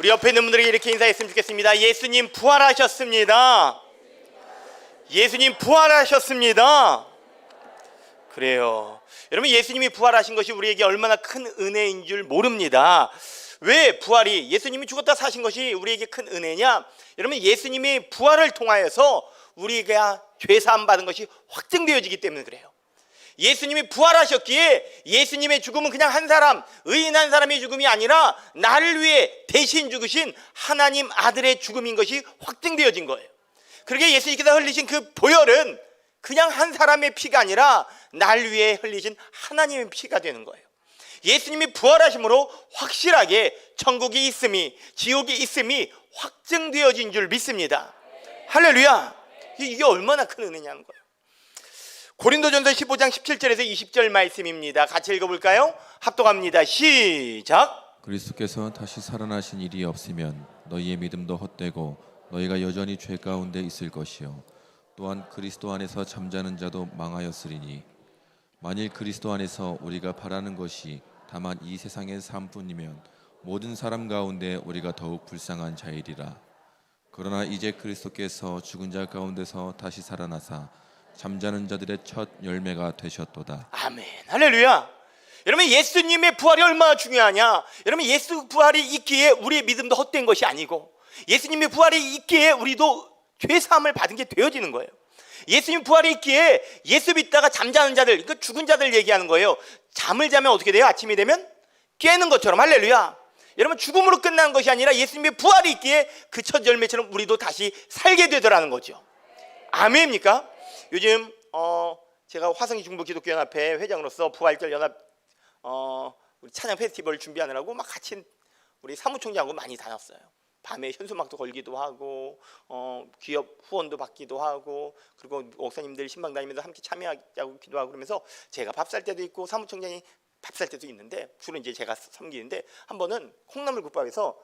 우리 옆에 있는 분들에게 이렇게 인사했으면 좋겠습니다. 예수님 부활하셨습니다. 예수님 부활하셨습니다. 그래요. 여러분 예수님이 부활하신 것이 우리에게 얼마나 큰 은혜인 줄 모릅니다. 왜 부활이 예수님이 죽었다 사신 것이 우리에게 큰 은혜냐? 여러분 예수님이 부활을 통하여서 우리가 죄 사함 받은 것이 확증되어지기 때문에 그래요. 예수님이 부활하셨기에 예수님의 죽음은 그냥 한 사람, 의인 한 사람의 죽음이 아니라 나를 위해 대신 죽으신 하나님 아들의 죽음인 것이 확증되어진 거예요. 그러게 예수님께서 흘리신 그 보혈은 그냥 한 사람의 피가 아니라 날 위해 흘리신 하나님의 피가 되는 거예요. 예수님이 부활하심으로 확실하게 천국이 있음이 지옥이 있음이 확증되어진 줄 믿습니다. 할렐루야. 이게 얼마나 큰 은혜냐는 거예요. 고린도전서 15장 17절에서 20절 말씀입니다. 같이 읽어볼까요? 합독합니다. 시작. 그리스도께서 다시 살아나신 일이 없으면 너희의 믿음도 헛되고 너희가 여전히 죄 가운데 있을 것이요 또한 그리스도 안에서 잠자는 자도 망하였으리니 만일 그리스도 안에서 우리가 바라는 것이 다만 이 세상의 삶뿐이면 모든 사람 가운데 우리가 더욱 불쌍한 자이리라 그러나 이제 그리스도께서 죽은 자 가운데서 다시 살아나사 잠자는 자들의 첫 열매가 되셨도다 아멘. 할렐루야. 여러분 예수님의 부활이 얼마나 중요하냐? 여러분 예수 부활이 있기에 우리의 믿음도 헛된 것이 아니고 예수님의 부활이 있기에 우리도 죄 사함을 받은 게 되어지는 거예요. 예수님 부활이 있기에 예수 믿다가 잠자는 자들, 그러니까 죽은 자들 얘기하는 거예요. 잠을 자면 어떻게 돼요? 아침이 되면 깨는 것처럼 할렐루야. 여러분 죽음으로 끝나는 것이 아니라 예수님의 부활이 있기에 그 첫 열매처럼 우리도 다시 살게 되더라는 거죠. 아멘입니까? 요즘 어 제가 화성이 중부 기독교 연합회 회장으로서 부활절 연합 어 우리 찬양 페스티벌 준비하느라고 막 같이 우리 사무총장하고 많이 다녔어요. 밤에 현수막도 걸기도 하고 어 기업 후원도 받기도 하고 그리고 목사님들 신방 다니면서 함께 참여하자고 기도하고 그러면서 제가 밥 살 때도 있고 사무총장이 밥 살 때도 있는데 주로 이제 제가 섬기는데 한 번은 콩나물 국밥에서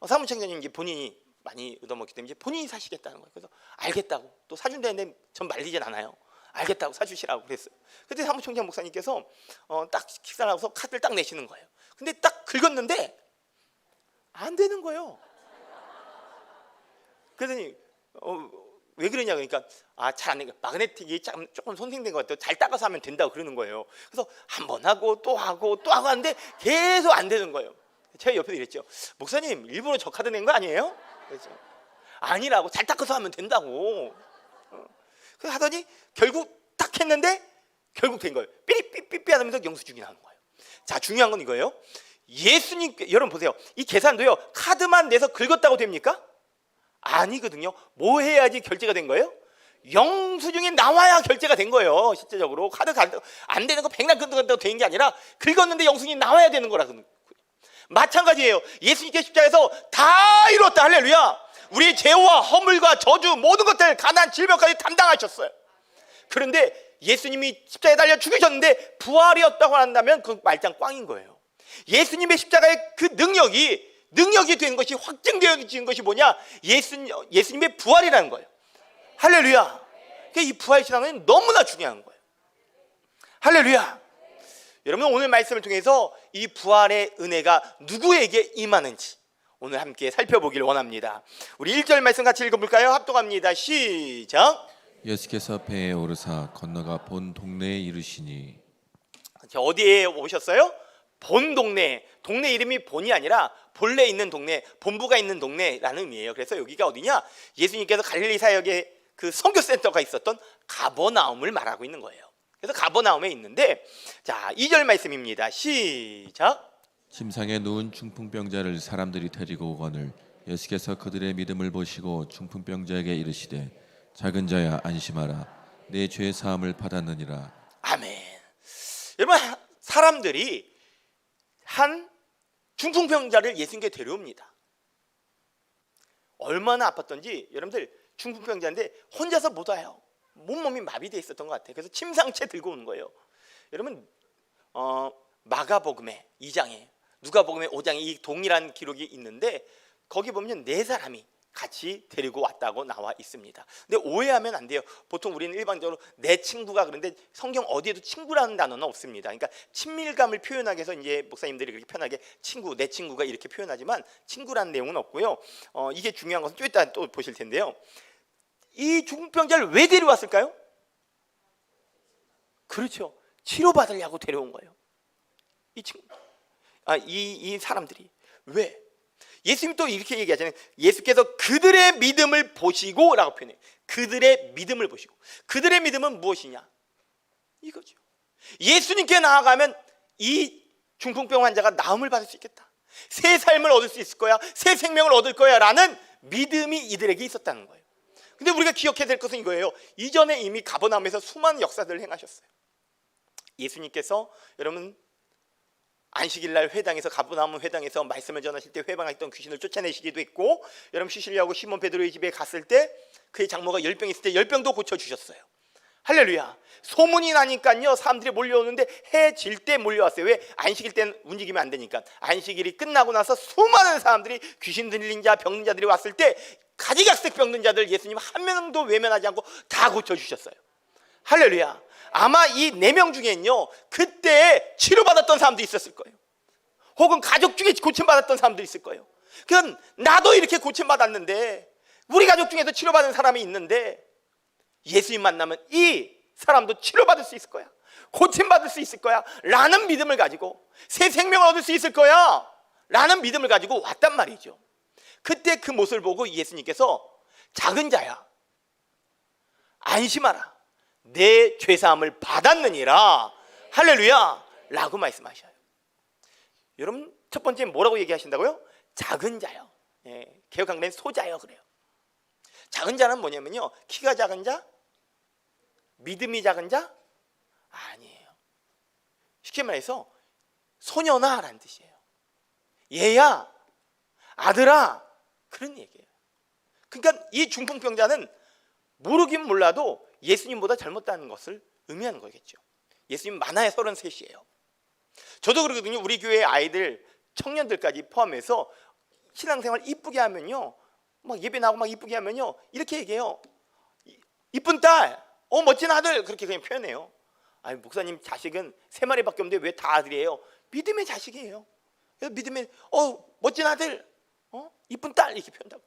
어, 사무총장님 이제 본인이 많이 얻어먹기 때문에 이제 본인이 사시겠다는 거예요. 그래서 알겠다고 또 사준다는데 전 말리진 않아요. 알겠다고 사주시라고 그랬어요. 그때 사무총장 목사님께서 어, 딱 식사를 하고서 카드를 딱 내시는 거예요. 근데 딱 긁었는데 안 되는 거예요. 그러더니 어, 왜 그러냐 그러니까 아 잘 안 되니까 마그네틱이 조금, 손상된 것 같아요. 잘 닦아서 하면 된다고 그러는 거예요. 그래서 한 번 하고 또 하고 또 하고 하는데 계속 안 되는 거예요. 제가 옆에서 이랬죠. 목사님 일부러 저 카드 낸 거 아니에요? 그랬죠. 아니라고 잘 닦아서 하면 된다고. 어. 그 하더니 결국 딱 했는데 결국 된 거예요. 삐삐삐삐 하면서 영수증이 나는 거예요. 자 중요한 건 이거예요. 예수님 여러분 보세요. 이 계산도요. 카드만 내서 긁었다고 됩니까? 아니거든요. 뭐 해야지 결제가 된 거예요? 영수증이 나와야 결제가 된 거예요. 실제적으로 카드 갈- 안 되는 거 백날 긁었다고 된게 아니라 긁었는데 영수증이 나와야 되는 거라고. 마찬가지예요. 예수님께 십자가에서 다 이뤘다. 할렐루야. 우리의 죄와 허물과 저주 모든 것들 가난 질병까지 담당하셨어요. 그런데 예수님이 십자가에 달려 죽으셨는데 부활이었다고 한다면 그 말짱 꽝인 거예요. 예수님의 십자가의 그 능력이 능력이 된 것이 확증되어진 것이 뭐냐? 예수 예수님의 부활이라는 거예요. 할렐루야. 그러니까 이 부활 신앙은 너무나 중요한 거예요. 할렐루야. 여러분 오늘 말씀을 통해서 이 부활의 은혜가 누구에게 임하는지 오늘 함께 살펴보길 원합니다. 우리 1절 말씀 같이 읽어볼까요? 합독합니다. 시작. 예수께서 배에 오르사 건너가 본 동네에 이르시니 자, 어디에 오셨어요? 본 동네. 동네 이름이 본이 아니라 본래 있는 동네, 본부가 있는 동네라는 의미예요. 그래서 여기가 어디냐? 예수님께서 갈릴리 사역에 그 선교 센터가 있었던 가버나움을 말하고 있는 거예요. 그래서 가버나움에 있는데 자, 2절 말씀입니다. 시작. 침상에 누운 중풍병자를 사람들이 데리고 오거늘 예수께서 그들의 믿음을 보시고 중풍병자에게 이르시되 작은 자야 안심하라 내 죄 사함을 받았느니라 아멘. 여러분 사람들이 한 중풍병자를 예수님께 데려옵니다. 얼마나 아팠던지 여러분들 중풍병자인데 혼자서 못 와요. 몸몸이 마비돼 있었던 것 같아요. 그래서 침상채 들고 오는 거예요. 여러분 어, 마가복음의 2장에 누가복음의 5장에 이 동일한 기록이 있는데 거기 보면 네 사람이 같이 데리고 왔다고 나와 있습니다. 근데 오해하면 안 돼요. 보통 우리는 일반적으로 내 친구가 그런데 성경 어디에도 친구라는 단어는 없습니다. 그러니까 친밀감을 표현하기 위해서 이제 목사님들이 그렇게 편하게 친구, 내 친구가 이렇게 표현하지만 친구라는 내용은 없고요. 어, 이게 중요한 것은 좀 이따 또 보실 텐데요. 이 중풍병자를 왜 데려왔을까요? 그렇죠. 치료받으려고 데려온 거예요. 이 친구, 아, 이, 이 사람들이 왜? 예수님 또 이렇게 얘기하잖아요. 예수께서 그들의 믿음을 보시고 라고 표현해요. 그들의 믿음을 보시고. 그들의 믿음은 무엇이냐? 이거죠. 예수님께 나아가면 이 중풍병 환자가 나음을 받을 수 있겠다. 새 삶을 얻을 수 있을 거야. 새 생명을 얻을 거야 라는 믿음이 이들에게 있었다는 거예요. 근데 우리가 기억해야 될 것은 이거예요. 이전에 이미 가버나움에서 수많은 역사들을 행하셨어요. 예수님께서 여러분 안식일 날 회당에서 가브나움 회당에서 말씀을 전하실 때 회방했던 귀신을 쫓아내시기도 했고 여러분 쉬시려고 시몬 베드로의 집에 갔을 때 그의 장모가 열병 있을 때 열병도 고쳐 주셨어요. 할렐루야. 소문이 나니까요. 사람들이 몰려오는데 해 질 때 몰려왔어요. 왜? 안식일 때는 움직이면 안 되니까. 안식일이 끝나고 나서 수많은 사람들이 귀신 들린 자, 병든 자들이 왔을 때 가지각색 병든 자들 예수님 한 명도 외면하지 않고 다 고쳐 주셨어요. 할렐루야. 아마 이 네 명 중에는요, 그때 치료받았던 사람도 있었을 거예요. 혹은 가족 중에 고침받았던 사람도 있을 거예요. 그럼 나도 이렇게 고침받았는데, 우리 가족 중에도 치료받은 사람이 있는데, 예수님 만나면 이 사람도 치료받을 수 있을 거야. 고침받을 수 있을 거야. 라는 믿음을 가지고, 새 생명을 얻을 수 있을 거야. 라는 믿음을 가지고 왔단 말이죠. 그때 그 모습을 보고 예수님께서 작은 자야. 안심하라. 내 죄사함을 받았느니라. 할렐루야! 라고 말씀하셔요. 여러분 첫 번째 뭐라고 얘기하신다고요? 작은 자요. 예, 개혁강된 소자요 그래요. 작은 자는 뭐냐면요 키가 작은 자 믿음이 작은 자? 아니에요. 쉽게 말해서 소녀나라는 뜻이에요. 얘야 아들아 그런 얘기예요 그러니까 이 중풍병자는 모르긴 몰라도 예수님보다 젊었다는 것을 의미하는 거겠죠. 예수님 만화의 33이에요. 저도 그러거든요. 우리 교회 아이들, 청년들까지 포함해서 신앙생활 이쁘게 하면요. 막 예배 나오고 막 이쁘게 하면요. 이렇게 얘기해요. 이- 이쁜 딸, 어 멋진 아들 그렇게 그냥 표현해요. 아니 목사님 자식은 세 마리밖에 없는데 왜 다 아들이에요? 믿음의 자식이에요. 믿음의 어 멋진 아들, 어 이쁜 딸 이렇게 표현하고.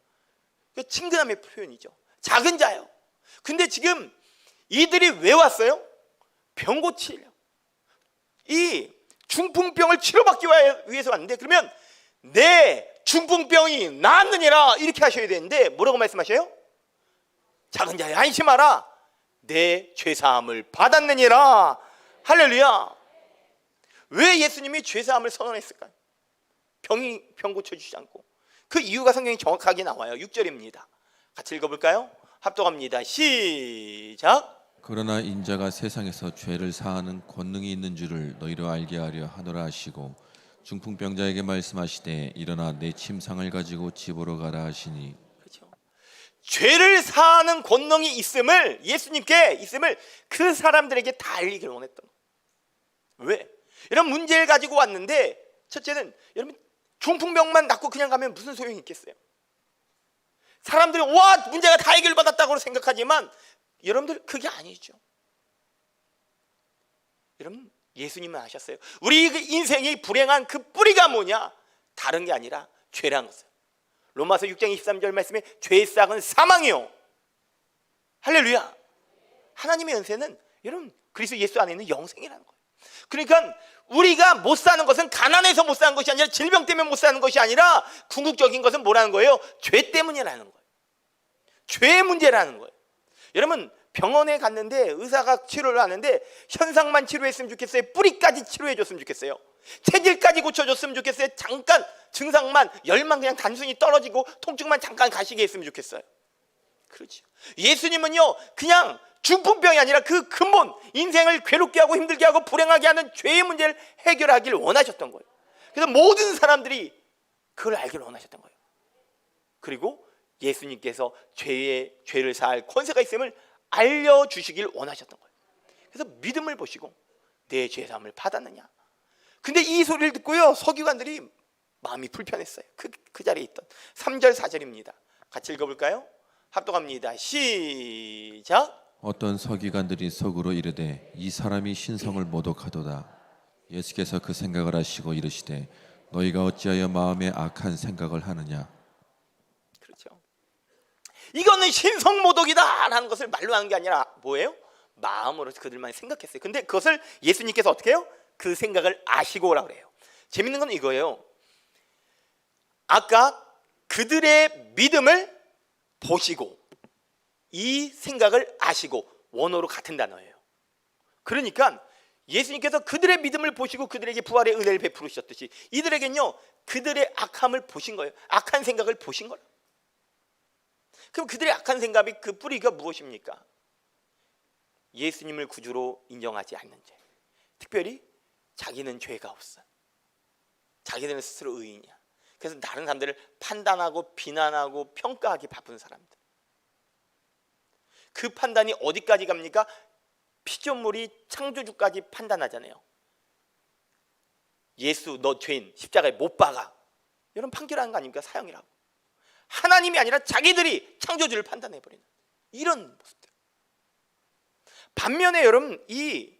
그 친근함의 표현이죠. 작은 자요. 근데 지금 이들이 왜 왔어요? 병 고치려. 이 중풍병을 치료받기 위해서 왔는데 그러면 내 중풍병이 나았느니라 이렇게 하셔야 되는데 뭐라고 말씀하셔요? 작은 자야 안심하라. 내 죄사함을 받았느니라. 할렐루야. 왜 예수님이 죄사함을 선언했을까요? 병이 병 고쳐 주지 않고 그 이유가 성경에 정확하게 나와요. 6절입니다. 같이 읽어볼까요? 합독합니다. 시작. 그러나 인자가 세상에서 죄를 사하는 권능이 있는 줄을 너희로 알게 하려 하노라 하시고 중풍병자에게 말씀하시되 일어나 내 침상을 가지고 집으로 가라 하시니 그렇죠. 죄를 사하는 권능이 있음을 예수님께 있음을 그 사람들에게 다 알리기를 원했던. 왜? 이런 문제를 가지고 왔는데 첫째는 여러분 중풍병만 낫고 그냥 가면 무슨 소용이 있겠어요? 사람들이 와 문제가 다 해결받았다고 생각하지만 여러분들 그게 아니죠. 여러분 예수님은 아셨어요. 우리 그 인생이 불행한 그 뿌리가 뭐냐? 다른 게 아니라 죄라는 것을. 로마서 6장 23절 말씀에 죄의 싹은 사망이요. 할렐루야. 하나님의 연세는 여러분 그리스도 예수 안에 있는 영생이라는 거예요. 그러니까 우리가 못 사는 것은 가난해서 못 사는 것이 아니라 질병 때문에 못 사는 것이 아니라 궁극적인 것은 뭐라는 거예요? 죄 때문이라는 거예요. 죄의 문제라는 거예요. 여러분 병원에 갔는데 의사가 치료를 하는데 현상만 치료했으면 좋겠어요. 뿌리까지 치료해 줬으면 좋겠어요. 체질까지 고쳐줬으면 좋겠어요. 잠깐 증상만 열만 그냥 단순히 떨어지고 통증만 잠깐 가시게 했으면 좋겠어요. 그렇죠. 예수님은요 그냥 중풍병이 아니라 그 근본 인생을 괴롭게 하고 힘들게 하고 불행하게 하는 죄의 문제를 해결하기를 원하셨던 거예요. 그래서 모든 사람들이 그걸 알기를 원하셨던 거예요. 그리고 예수님께서 죄의 죄를 사할 권세가 있음을 알려 주시길 원하셨던 거예요. 그래서 믿음을 보시고 내 죄 사함을 받았느냐. 근데 이 소리를 듣고요 서기관들이 마음이 불편했어요. 그, 그 자리에 있던 3절 4절입니다. 같이 읽어 볼까요? 합독합니다. 시작. 어떤 서기관들이 속으로 이르되 이 사람이 신성을 모독하도다. 예수께서 그 생각을 하시고 이르시되 너희가 어찌하여 마음에 악한 생각을 하느냐. 그렇죠. 이거는 신성 모독이다라는 것을 말로 하는 게 아니라 뭐예요? 마음으로 그들만 생각했어요. 근데 그것을 예수님께서 어떻게 해요? 그 생각을 아시고라 그래요. 재밌는 건 이거예요. 아까 그들의 믿음을 보시고 이 생각을 아시고 원어로 같은 단어예요. 그러니까 예수님께서 그들의 믿음을 보시고 그들에게 부활의 은혜를 베푸셨듯이 이들에겐요 그들의 악함을 보신 거예요. 악한 생각을 보신 거예요. 그럼 그들의 악한 생각이 그 뿌리가 무엇입니까? 예수님을 구주로 인정하지 않는 죄. 특별히 자기는 죄가 없어. 자기들은 스스로 의인이야. 그래서 다른 사람들을 판단하고 비난하고 평가하기 바쁜 사람들. 그 판단이 어디까지 갑니까? 피조물이 창조주까지 판단하잖아요. 예수 너 죄인 십자가에 못 박아. 이런 판결하는 거 아닙니까? 사형이라고. 하나님이 아니라 자기들이 창조주를 판단해 버리는 이런 모습들. 반면에 여러분 이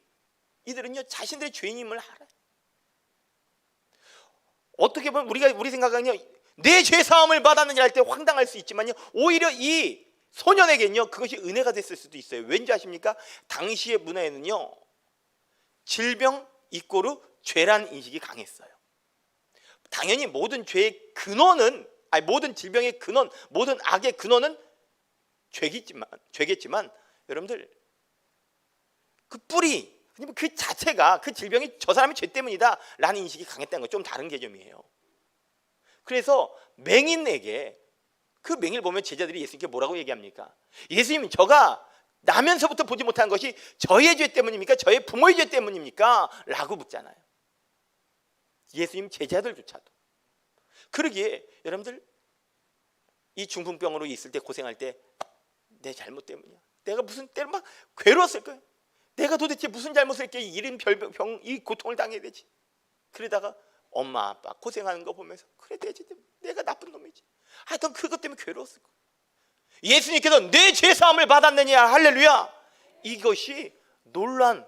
이들은요 자신들의 죄인임을 알아요. 어떻게 보면 우리가 우리 생각은요 내 죄 사함을 받았느냐 할 때 황당할 수 있지만요 오히려 이 소년에게는요 그것이 은혜가 됐을 수도 있어요. 왠지 아십니까? 당시의 문화에는요 질병 이꼬르 죄란 인식이 강했어요. 당연히 모든 죄의 근원은 아니 모든 질병의 근원, 모든 악의 근원은 죄겠지만 죄겠지만 여러분들 그 뿌리 아니면 그 자체가 그 질병이 저 사람의 죄 때문이다라는 인식이 강했다는 건 좀 다른 개념이에요. 그래서 맹인에게 그 맹인을 보면 제자들이 예수님께 뭐라고 얘기합니까? 예수님 저가 나면서부터 보지 못한 것이 저의 죄 때문입니까? 저의 부모의 죄 때문입니까? 라고 묻잖아요. 예수님 제자들조차도. 그러기에 여러분들 이 중풍병으로 있을 때 고생할 때 내 잘못 때문이야. 내가 무슨 때로 막 괴로웠을 거예요. 내가 도대체 무슨 잘못을 했기에 이런 별병 이 고통을 당해야 되지. 그러다가 엄마 아빠 고생하는 거 보면서 그래 되지 내가 나쁜 놈이지. 하여튼 그것 때문에 괴로웠을 거야. 예수님께서 내 죄 사함을 받았느냐 할렐루야. 이것이 놀란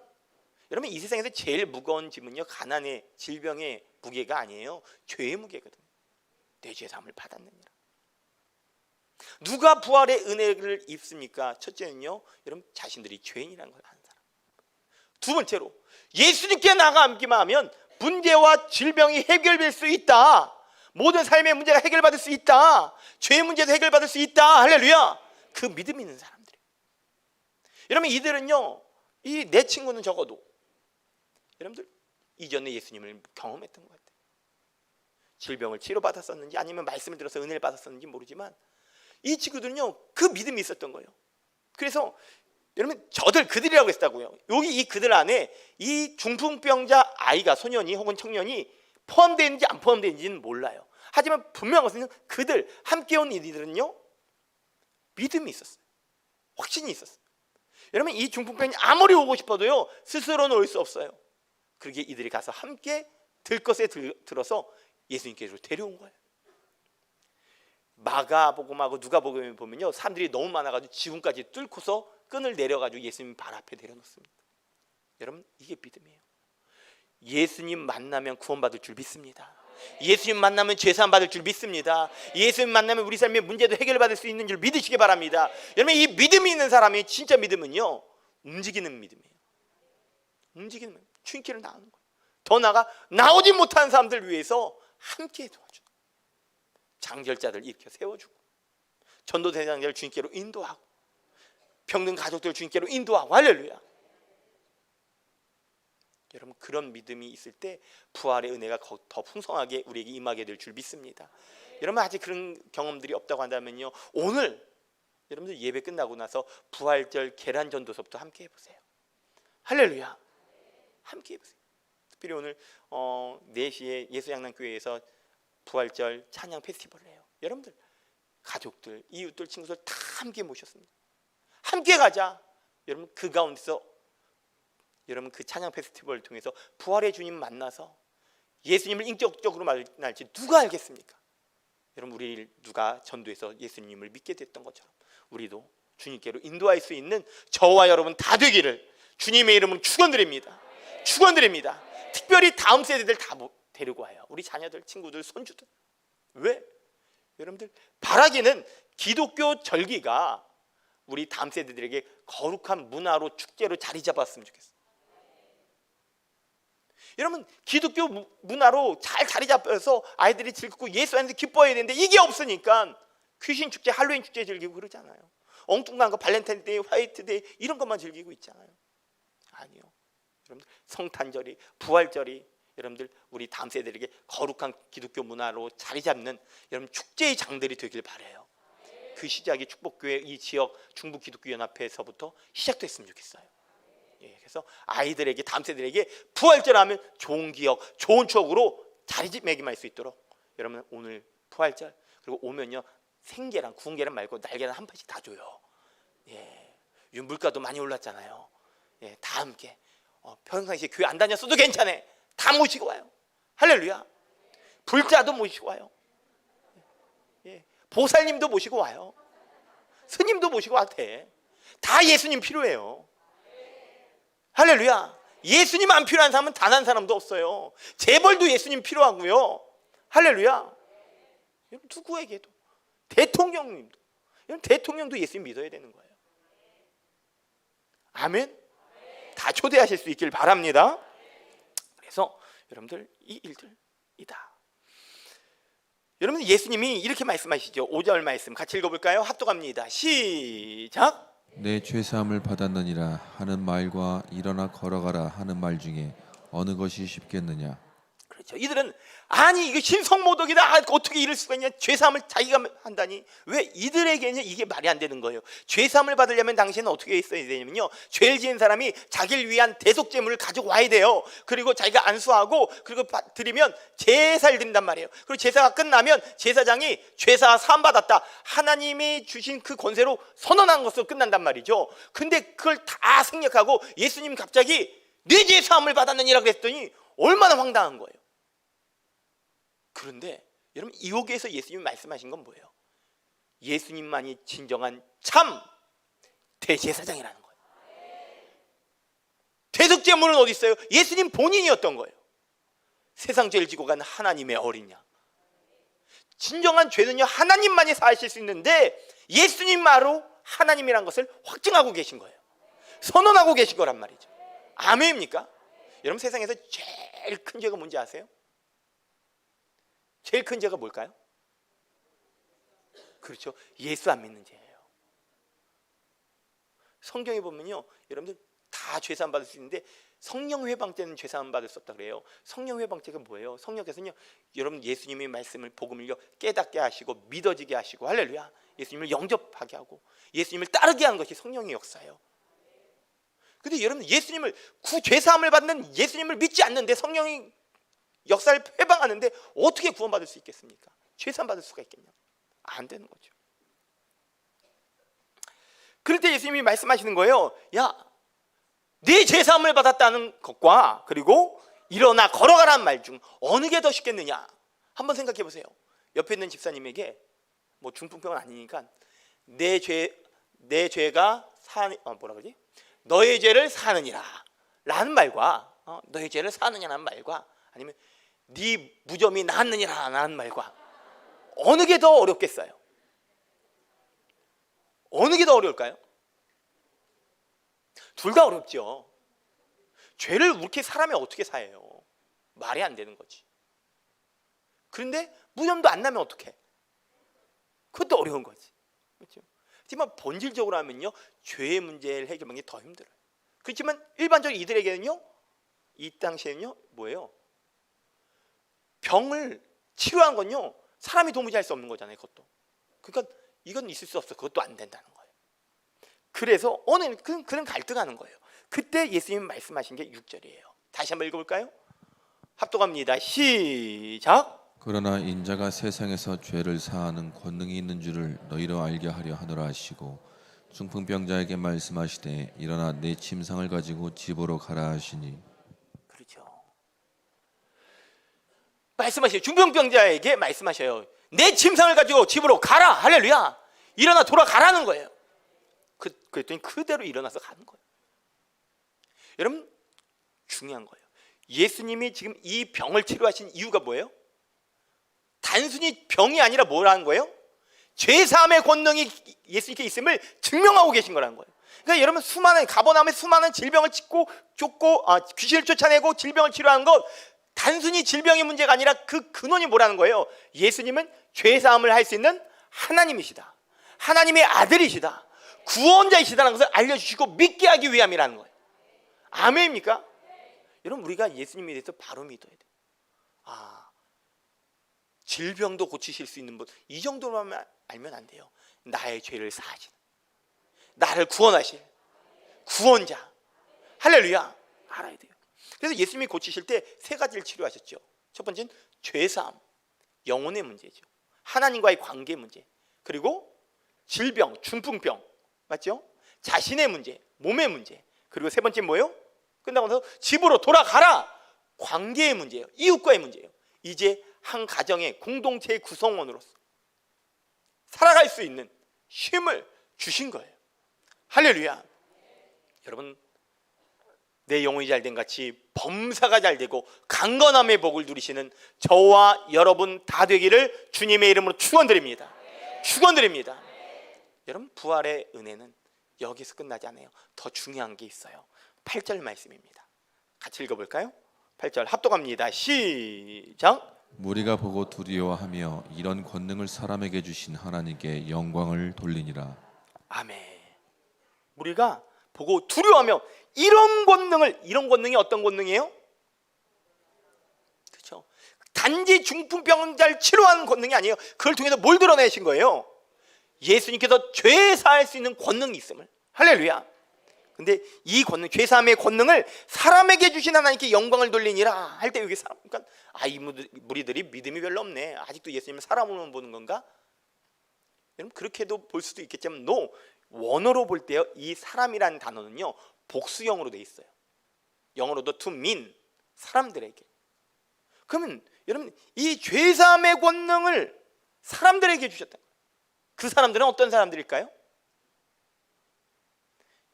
여러분 이 세상에서 제일 무거운 짐은요 가난의 질병의 무게가 아니에요 죄의 무게거든요. 내 죄 사함을 받았느냐. 누가 부활의 은혜를 입습니까? 첫째는요, 여러분 자신들이 죄인이라는 걸 아는 사람. 두 번째로 예수님께 나가기만 하면 문제와 질병이 해결될 수 있다. 모든 삶의 문제가 해결받을 수 있다. 죄의 문제도 해결받을 수 있다. 할렐루야. 그 믿음 있는 사람들이. 여러분 이들은요, 이 내 친구는 적어도 여러분들 이전에 예수님을 경험했던 것 같아요. 질병을 치료받았었는지 아니면 말씀을 들어서 은혜를 받았었는지 모르지만 이 친구들은요 그 믿음이 있었던 거예요. 그래서 여러분 저들 그들이라고 했다고요. 여기 이 그들 안에 이 중풍병자 아이가 소년이 혹은 청년이 포함되는지 안 포함되는지는 몰라요. 하지만 분명한 것은 그들 함께 온 이들은요 믿음이 있었어요. 확신이 있었어요. 여러분 이 중풍병이 아무리 오고 싶어도요 스스로는 올 수 없어요. 그러기에 이들이 가서 함께 들 것에 들, 들어서 예수님께로 데려온 거예요. 마가복음하고 누가복음에 보면요 사람들이 너무 많아 가지고 지붕까지 뚫고서 끈을 내려 가지고 예수님 발 앞에 내려놓습니다. 여러분 이게 믿음이에요. 예수님 만나면 구원받을 줄 믿습니다. 예수님 만나면 죄사함 받을 줄 믿습니다. 예수님 만나면 우리 삶의 문제도 해결받을 수 있는 줄 믿으시기 바랍니다. 여러분 이 믿음이 있는 사람이 진짜 믿음은요 움직이는 믿음이에요. 움직이는 믿음. 주님께로 나오는 거예요. 더 나가 나오지 못한 사람들 위해서 함께 도와주는 장절자들 일으켜 세워주고 전도대장자를 주님께로 인도하고 병든 가족들 주님께로 인도하고 할렐루야. 여러분 그런 믿음이 있을 때 부활의 은혜가 더 풍성하게 우리에게 임하게 될 줄 믿습니다. 여러분 아직 그런 경험들이 없다고 한다면요 오늘 여러분들 예배 끝나고 나서 부활절 계란 전도서부터 함께 해보세요. 할렐루야. 함께 해보세요. 특별히 오늘 어, 4시에 예수양남교회에서 부활절 찬양 페스티벌을 해요. 여러분들 가족들, 이웃들, 친구들 다 함께 모셨습니다. 함께 가자. 여러분 그 가운데서 여러분 그 찬양 페스티벌을 통해서 부활의 주님 만나서 예수님을 인격적으로 만날지 누가 알겠습니까? 여러분 우리 누가 전도해서 예수님을 믿게 됐던 것처럼 우리도 주님께로 인도할 수 있는 저와 여러분 다 되기를 주님의 이름으로 축원드립니다. 축원드립니다. 특별히 다음 세대들 다 모- 데리고 와요. 우리 자녀들, 친구들, 손주들. 왜? 여러분들 바라기는 기독교 절기가 우리 다음 세대들에게 거룩한 문화로 축제로 자리 잡았으면 좋겠어요. 여러분 기독교 무- 문화로 잘 자리 잡혀서 아이들이 즐겁고 예수 안에서 기뻐해야 되는데 이게 없으니까 귀신 축제, 할로윈 축제 즐기고 그러잖아요. 엉뚱한 거 발렌타인데이, 화이트데이 이런 것만 즐기고 있잖아요. 아니요. 여러분들 성탄절이, 부활절이 여러분들 우리 다음 세대에게 거룩한 기독교 문화로 자리 잡는 여러분 축제의 장들이 되길 바래요. 그 시작이 축복교회 이 지역 중부 기독교 연합회에서부터 시작됐으면 좋겠어요. 예, 그래서 아이들에게 다음 세대에게 부활절 하면 좋은 기억, 좋은 추억으로 자리매김할 수 있도록 여러분 오늘 부활절 그리고 오면요 생계란 구운 계란 말고 날계란 한 판씩 다 줘요. 예, 물가도 많이 올랐잖아요. 예, 다 함께 어, 평상시에 교회 안 다녔어도 괜찮아. 다 모시고 와요. 할렐루야. 불자도 모시고 와요. 예, 보살님도 모시고 와요. 스님도 모시고 돼. 다 예수님 필요해요. 할렐루야. 예수님 안 필요한 사람은 단 한 사람도 없어요. 재벌도 예수님 필요하고요. 할렐루야. 누구에게도 대통령님도 대통령도 예수님 믿어야 되는 거예요. 아멘. 다 초대하실 수 있길 바랍니다. 그래서 여러분들 이 일들이다. 여러분 예수님이 이렇게 말씀하시죠. 5절 말씀 같이 읽어볼까요? 합독합니다. 시작. 내 죄사함을 받았느니라 하는 말과 일어나 걸어가라 하는 말 중에 어느 것이 쉽겠느냐 그렇죠. 이들은 아니 이거 신성모독이다. 아, 어떻게 이럴 수가 있냐? 죄사함을 자기가 한다니 왜 이들에게는 이게 말이 안 되는 거예요. 죄사함을 받으려면 당신은 어떻게 있어야 되냐면요. 죄를 지은 사람이 자기를 위한 대속제물을 가지고 와야 돼요. 그리고 자기가 안수하고 그리고 바- 드리면 제사를 드린단 말이에요. 그리고 제사가 끝나면 제사장이 죄사 사함 받았다. 하나님이 주신 그 권세로 선언한 것으로 끝난단 말이죠. 근데 그걸 다 생략하고 예수님 갑자기 내 죄사함을 받았느니라 그랬더니 얼마나 황당한 거예요. 그런데 여러분 이호기에서 예수님이 말씀하신 건 뭐예요? 예수님만이 진정한 참 대제사장이라는 거예요. 대속제물은 어디 있어요? 예수님 본인이었던 거예요. 세상 죄를 지고 간 하나님의 어린 양. 진정한 죄는요 하나님만이 사하실 수 있는데 예수님마로 하나님이란 것을 확증하고 계신 거예요. 선언하고 계신 거란 말이죠. 아멘입니까? 여러분 세상에서 제일 큰 죄가 뭔지 아세요? 제일 큰 죄가 뭘까요? 그렇죠. 예수 안 믿는 죄예요. 성경에 보면요. 여러분들 다 죄사함 받을 수 있는데 성령 회방 때는 죄사함 받을 수 없다 그래요. 성령 회방죄가 뭐예요? 성령께서는요. 여러분 예수님의 말씀을 복음을요 깨닫게 하시고 믿어지게 하시고 할렐루야. 예수님을 영접하게 하고 예수님을 따르게 하는 것이 성령의 역사예요. 근데 여러분 예수님을 구 죄사함을 받는 예수님을 믿지 않는데 성령이 역사를 회방하는데 어떻게 구원받을 수 있겠습니까? 죄산 받을 수가 있겠냐? 안 되는 거죠. 그럴 때 예수님이 말씀하시는 거예요. 야, 네 죄사함을 받았다는 것과 그리고 일어나 걸어가라는 말중 어느 게 더 쉽겠느냐? 한번 생각해 보세요. 옆에 있는 집사님에게 뭐 중풍병은 아니니까 내 죄, 내 죄가 사, 어, 뭐라 그러지? 너의 죄를 사느니라 라는 말과 어, 너의 죄를 사느냐라는 말과 아니면 네 무좀이 나았느니라 라는 말과 어느 게 더 어렵겠어요? 어느 게 더 어려울까요? 둘 다 어렵죠. 죄를 그렇게 사람이 어떻게 사해요? 말이 안 되는 거지. 그런데 무좀도 안 나면 어떡해? 그것도 어려운 거지. 그렇죠? 하지만 본질적으로 하면요. 죄의 문제를 해결하는 게 더 힘들어요. 그렇지만 일반적으로 이들에게는요. 이 당시에는요. 뭐예요? 병을 치료한 건요 사람이 도무지 할 수 없는 거잖아요 그것도. 그러니까 이건 있을 수 없어. 그것도 안 된다는 거예요. 그래서 어느 그런, 그런 갈등하는 거예요. 그때 예수님 말씀하신 게 6절이에요. 다시 한번 읽어볼까요? 합독합니다. 시작! 그러나 인자가 세상에서 죄를 사하는 권능이 있는 줄을 너희로 알게 하려 하노라 하시고 중풍병자에게 말씀하시되 일어나 내 침상을 가지고 집으로 가라 하시니 그렇죠 말씀하셔요 중병병자에게 말씀하셔요. 내 침상을 가지고 집으로 가라. 할렐루야. 일어나 돌아가라는 거예요. 그, 그랬더니 그대로 일어나서 가는 거예요. 여러분 중요한 거예요. 예수님이 지금 이 병을 치료하신 이유가 뭐예요? 단순히 병이 아니라 뭐라는 거예요? 죄사함의 권능이 예수님께 있음을 증명하고 계신 거라는 거예요. 그러니까 여러분 수많은 가버나움에 수많은 질병을 찢고 쫓고 아, 귀신을 쫓아내고 질병을 치료하는 것 단순히 질병의 문제가 아니라 그 근원이 뭐라는 거예요? 예수님은 죄 사함을 할 수 있는 하나님이시다. 하나님의 아들이시다. 구원자이시다는 것을 알려주시고 믿게 하기 위함이라는 거예요. 아멘입니까? 여러분 우리가 예수님에 대해서 바로 믿어야 돼요. 아 질병도 고치실 수 있는 분 이 정도만 알면 안 돼요. 나의 죄를 사하신 나를 구원하실 구원자 할렐루야 알아야 돼요. 그래서 예수님이 고치실 때 세 가지를 치료하셨죠. 첫 번째는 죄사함, 영혼의 문제죠. 하나님과의 관계 문제. 그리고 질병, 중풍병. 맞죠? 자신의 문제, 몸의 문제. 그리고 세 번째 뭐예요? 끝나고 나서 집으로 돌아가라. 관계의 문제예요. 이웃과의 문제예요. 이제 한 가정의 공동체의 구성원으로서 살아갈 수 있는 힘을 주신 거예요. 할렐루야. 여러분 내 영혼이 잘 된 같이 범사가 잘 되고 강건함의 복을 누리시는 저와 여러분 다 되기를 주님의 이름으로 축원드립니다. 축원드립니다. 여러분 부활의 은혜는 여기서 끝나지 않아요. 더 중요한 게 있어요. 8절 말씀입니다. 같이 읽어볼까요? 8절 합독합니다. 시작. 무리가 보고 두려워하며 이런 권능을 사람에게 주신 하나님께 영광을 돌리니라. 아멘. 우리가 보고 두려워하며 이런 권능을 이런 권능이 어떤 권능이에요? 그렇죠. 단지 중풍병자를 치료하는 권능이 아니에요. 그걸 통해서 뭘 드러내신 거예요? 예수님께서 죄 사할 수 있는 권능이 있음을. 할렐루야. 근데 이 권능, 죄 사함의 권능을 사람에게 주신 하나님께 영광을 돌리니라 할 때 여기 사람, 그러니까 아이 무리들이 믿음이 별로 없네. 아직도 예수님을 사람으로만 보는 건가? 여러분 그렇게도 볼 수도 있겠지만 no 원어로 볼 때요 이 사람이라는 단어는요 복수형으로 돼 있어요. 영어로도 to mean 사람들에게. 그러면 여러분 이 죄사함의 권능을 사람들에게 주셨다. 그 사람들은 어떤 사람들일까요?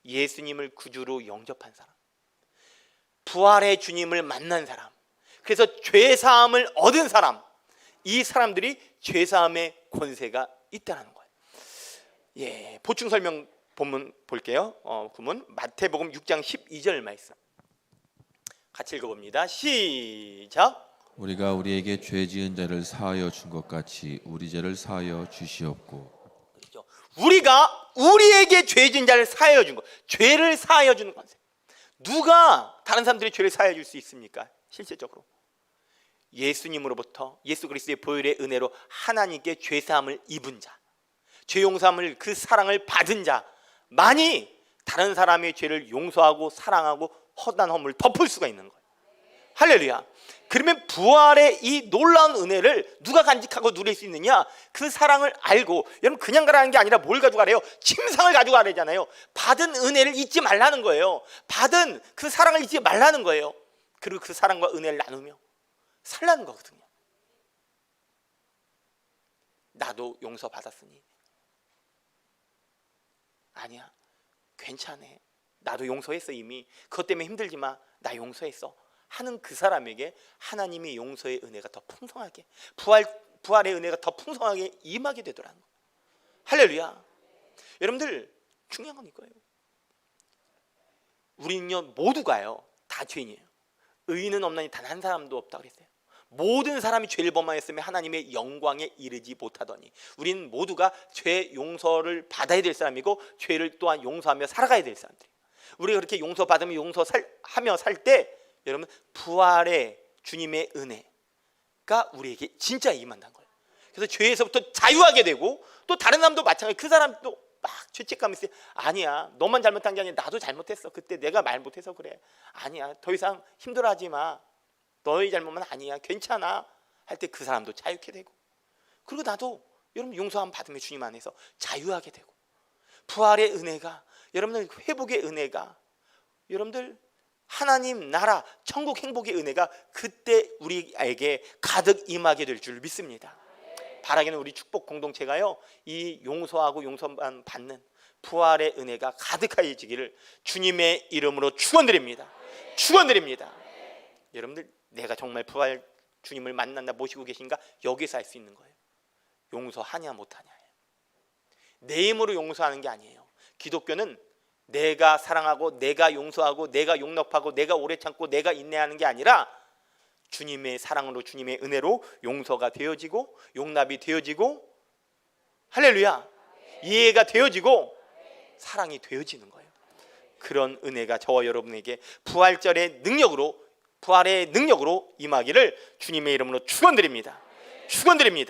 예수님을 구주로 영접한 사람. 부활의 주님을 만난 사람. 그래서 죄 사함을 얻은 사람. 이 사람들이 죄 사함의 권세가 있다는 거예요. 예, 보충 설명 본문 볼게요. 어, 구문 마태복음 6장 12절 말씀. 같이 읽어봅니다. 시작. 우리가 우리에게 죄 지은 자를 사하여 준 것 같이 우리 죄를 사하여 주시옵고 그렇죠. 우리가 우리에게 죄진 자를 사하여 준 것. 죄를 사하여 주는 건세. 누가 다른 사람들이 죄를 사하여 줄 수 있습니까? 실제적으로. 예수님으로부터 예수 그리스도의 보혈의 은혜로 하나님께 죄 사함을 입은 자. 죄 용서함을 그 사랑을 받은 자만이 다른 사람의 죄를 용서하고 사랑하고 허단 허물 덮을 수가 있는 거예요. 할렐루야. 그러면 부활의 이 놀라운 은혜를 누가 간직하고 누릴 수 있느냐? 그 사랑을 알고 여러분 그냥 가라는 게 아니라 뭘 가져가래요? 침상을 가지고 가래잖아요. 받은 은혜를 잊지 말라는 거예요. 받은 그 사랑을 잊지 말라는 거예요. 그리고 그 사랑과 은혜를 나누며 살라는 거거든요. 나도 용서 받았으니 아니야. 괜찮아. 나도 용서했어 이미. 그것 때문에 힘들지 마. 나 용서했어. 하는 그 사람에게 하나님의 용서의 은혜가 더 풍성하게 부활 부활의 은혜가 더 풍성하게 임하게 되더라는 거. 할렐루야. 여러분들 중요한 건 이거예요. 우리는요 모두가요 다 죄인이에요. 의인은 없나니 단 한 사람도 없다 그랬어요. 모든 사람이 죄를 범하였으면 하나님의 영광에 이르지 못하더니 우리는 모두가 죄 용서를 받아야 될 사람이고 죄를 또한 용서하며 살아가야 될 사람들. 우리가 그렇게 용서 받으며 용서 살, 하며 살 때 여러분 부활의 주님의 은혜가 우리에게 진짜 임한다는 거예요. 그래서 죄에서부터 자유하게 되고 또 다른 사람도 마찬가지. 그 사람도 막 죄책감이 있어요. 아니야, 너만 잘못한 게 아니라 나도 잘못했어. 그때 내가 말 못해서 그래. 아니야, 더 이상 힘들어하지 마. 너의 잘못은 아니야. 괜찮아. 할 때 그 사람도 자유케 되고. 그리고 나도 여러분 용서함 받으며 주님 안에서 자유하게 되고. 부활의 은혜가 여러분들 회복의 은혜가 여러분들 하나님 나라 천국 행복의 은혜가 그때 우리에게 가득 임하게 될 줄 믿습니다. 바라기는 우리 축복 공동체가요. 이 용서하고 용서만 받는 부활의 은혜가 가득하여지기를 주님의 이름으로 축원드립니다. 축원드립니다. 여러분들 내가 정말 부활 주님을 만난다 모시고 계신가 여기서 알 수 있는 거예요. 용서하냐 못하냐. 내 힘으로 용서하는 게 아니에요. 기독교는 내가 사랑하고 내가 용서하고 내가 용납하고 내가 오래 참고 내가 인내하는 게 아니라 주님의 사랑으로 주님의 은혜로 용서가 되어지고 용납이 되어지고 할렐루야 이해가 되어지고 사랑이 되어지는 거예요. 그런 은혜가 저와 여러분에게 부활절의 능력으로 부활의 능력으로 임하기를 주님의 이름으로 축원드립니다. 축원드립니다.